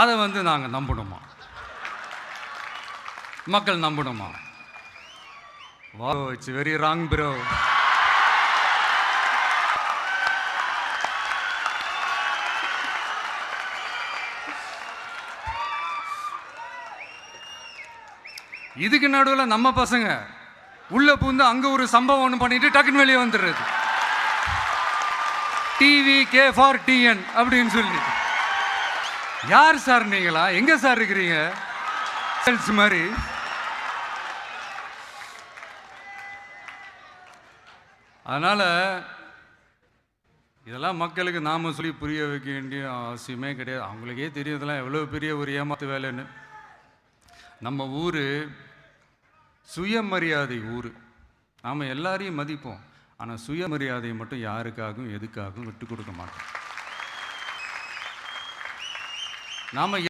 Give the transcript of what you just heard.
அதை வந்து நாங்கள் நம்பணுமா? மக்கள் நம்பணுமா? வா இட்ஸ் வெரி ராங் ப்ரோ இதுக்கு நடுவில் நம்ம பசங்க உள்ள பூந்து அங்கே ஒரு சம்பவம் ஒன்று பண்ணிட்டு டக்குன்னு வெளியே வந்துடுறது. டிவி கே ஃபார் டிஎன் அப்படின்னு சொல்லி. யார் சார் நீங்களா? எங்க சார் இருக்கிறீங்க? செல்ஸ் மாதிரி. அதனால இதெல்லாம் மக்களுக்கு நாம சொல்லி புரிய வைக்க வேண்டிய அவசியமே கிடையாது. அவங்களுக்கே தெரியும் இதெல்லாம் எவ்வளோ பெரிய ஒரு ஏமாத்து வேலைன்னு. நம்ம ஊர் சுயமரியாதை ஊர். நாம் எல்லாரையும் மதிப்போம். ஆனால் சுயமரியாதையை மட்டும் யாருக்காகவும் எதுக்காகவும் விட்டு கொடுக்க மாட்டோம். நாம்